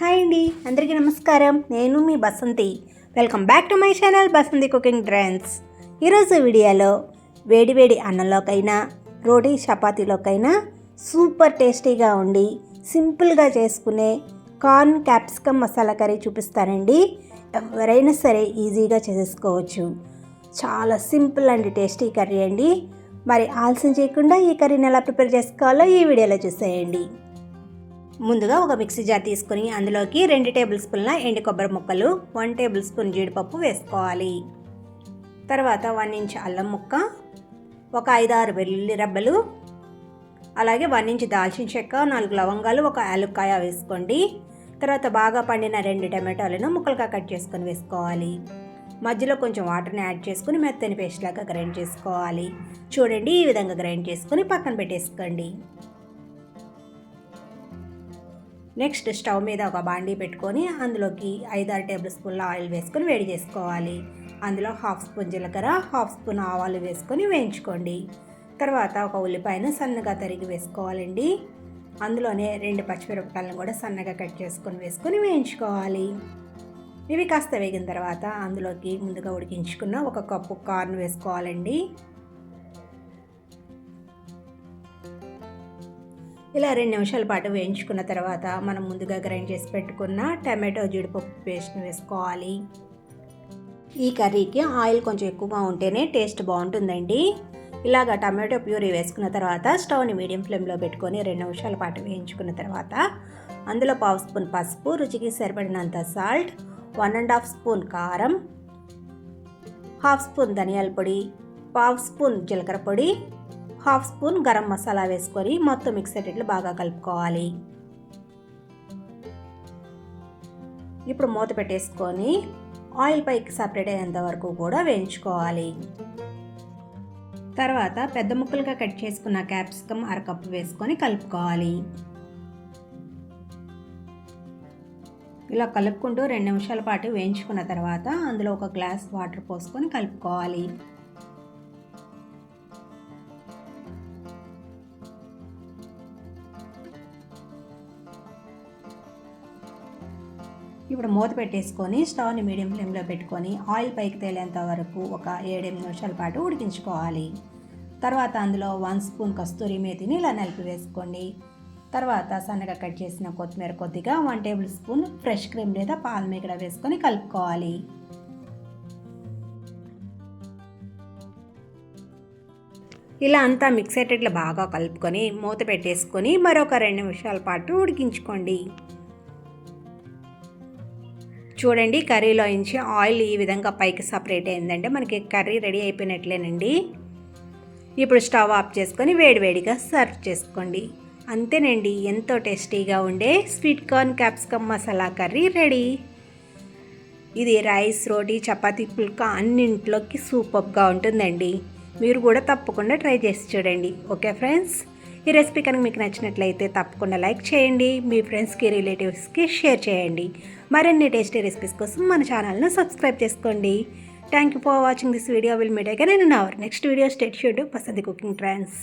Hi అండి. అందరికీ నమస్కారం. నేను మీ Basanthi. Welcome back to my channel Basanthi cooking trends ఈరోజు వీడియోలో వేడివేడి అన్నంలోకైనా రోటీ చపాతీలోకైనా సూపర్ టేస్టీగా ఉండి సింపుల్గా చేసుకునే కార్న్ క్యాప్సికమ్ మసాలా కర్రీ చూపిస్తానండి. ఎవరైనా సరే ఈజీగా చేసేసుకోవచ్చు. చాలా సింపుల్ అండ్ టేస్టీ కర్రీ అండి. మరి ఆలస్యం చేయకుండా ఈ కర్రీని ఎలా ప్రిపేర్ చేసుకోవాలో ఈ వీడియోలో చూసేయండి. ముందుగా ఒక మిక్సీ జార్ తీసుకుని అందులోకి రెండు టేబుల్ స్పూన్ల ఎండు కొబ్బరి ముక్కలు వన్ టేబుల్ స్పూన్ జీడిపప్పు వేసుకోవాలి. తర్వాత వన్ ఇంచ్ అల్లం ముక్క ఒక ఐదారు వెల్లుల్లి రబ్బలు అలాగే వన్ ఇంచ్ దాల్చిన చెక్క నాలుగు లవంగాలు ఒక యాలుక్కాయ వేసుకోండి. తర్వాత బాగా పండిన రెండు టమాటాలను ముక్కలుగా కట్ చేసుకొని వేసుకోవాలి. మధ్యలో కొంచెం వాటర్ని యాడ్ చేసుకుని మెత్తని పేస్ట్ లాగా గ్రైండ్ చేసుకోవాలి. చూడండి ఈ విధంగా గ్రైండ్ చేసుకుని పక్కన పెట్టేసుకోండి. నెక్స్ట్ స్టవ్ మీద ఒక బాండీ పెట్టుకొని అందులోకి ఐదారు టేబుల్ స్పూన్ల ఆయిల్ వేసుకొని వేడి చేసుకోవాలి. అందులో హాఫ్ స్పూన్ జీలకర్ర హాఫ్ స్పూన్ ఆవాలు వేసుకొని వేయించుకోండి. తర్వాత ఒక ఉల్లిపాయను సన్నగా తరిగి వేసుకోవాలండి. అందులోనే రెండు పచ్చిమిరపకాయలను కూడా సన్నగా కట్ చేసుకొని వేసుకొని వేయించుకోవాలి. ఇవి కాస్త వేగిన తర్వాత అందులోకి ముందుగా ఉడికించుకున్న ఒక కప్పు కార్న్ వేసుకోవాలండి. ఇలా రెండు నిమిషాల పాటు వేయించుకున్న తర్వాత మనం ముందుగా గ్రైండ్ చేసి పెట్టుకున్న టమాటో జీడిపప్పు పేస్ట్ని వేసుకోవాలి. ఈ కర్రీకి ఆయిల్ కొంచెం ఎక్కువగా ఉంటేనే టేస్ట్ బాగుంటుందండి. ఇలాగ టమాటో ప్యూరీ వేసుకున్న తర్వాత స్టవ్ని మీడియం ఫ్లేమ్లో పెట్టుకొని రెండు నిమిషాల పాటు వేయించుకున్న తర్వాత అందులో పావు స్పూన్ పసుపు రుచికి సరిపడినంత salt one and half spoon కారం హాఫ్ స్పూన్ ధనియాల పొడి పావు స్పూన్ జీలకర్ర పొడి హాఫ్ స్పూన్ గరం మసాలా వేసుకొని మొత్తం మిక్స్ అయ్యేటట్లు బాగా కలుపుకోవాలి. ఇప్పుడు మూత పెట్టేసుకొని ఆయిల్ పైకి సపరేట్ అయ్యేంత వరకు కూడా వేయించుకోవాలి. తర్వాత పెద్ద ముక్కలుగా కట్ చేసుకున్న క్యాప్సికమ్ అరకప్పు వేసుకొని కలుపుకోవాలి. ఇలా కలుపుకుంటూ రెండు నిమిషాల పాటు వేయించుకున్న తర్వాత అందులో ఒక గ్లాస్ వాటర్ పోసుకొని కలుపుకోవాలి. ఇప్పుడు మూత పెట్టేసుకొని స్టవ్ని మీడియం ఫ్లేమ్లో పెట్టుకొని ఆయిల్ పైకి తేలేంత వరకు ఒక ఏడెనిమిది నిమిషాల పాటు ఉడికించుకోవాలి. తర్వాత అందులో వన్ స్పూన్ కస్తూరి మేతిని ఇలా నలిపి వేసుకోండి. తర్వాత సన్నగా కట్ చేసిన కొత్తిమీర కొద్దిగా one tablespoon fresh cream లేదా పాల మేకడ వేసుకొని కలుపుకోవాలి. ఇలా అంతా మిక్స్ అయ్యేటట్లు బాగా కలుపుకొని మూత పెట్టేసుకొని మరొక రెండు నిమిషాల పాటు ఉడికించుకోండి. చూడండి కర్రీలో నుంచి ఆయిల్ ఈ విధంగా పైకి సపరేట్ అయిందంటే మనకి కర్రీ రెడీ అయిపోయినట్లేనండి. ఇప్పుడు స్టవ్ ఆఫ్ చేసుకొని వేడివేడిగా సర్వ్ చేసుకోండి. అంతేనండి ఎంతో టేస్టీగా ఉండే sweet corn capsicum masala curry ready. ఇది రైస్ రోటీ చపాతీ పుల్కా అన్నింట్లోకి సూపర్గా ఉంటుందండి. మీరు కూడా తప్పకుండా ట్రై చేసి చూడండి. Okay friends? ఈ రెసిపీ కనుక మీకు నచ్చినట్లయితే తప్పకుండా లైక్ చేయండి మీ ఫ్రెండ్స్కి రిలేటివ్స్కి షేర్ చేయండి. మరిన్ని టేస్టీ రెసిపీస్ కోసం మన ఛానల్ను సబ్స్క్రైబ్ చేసుకోండి. Thank you for watching this video will meet again in our next video state షూడ్ పసంది కుకింగ్ ట్రాన్స్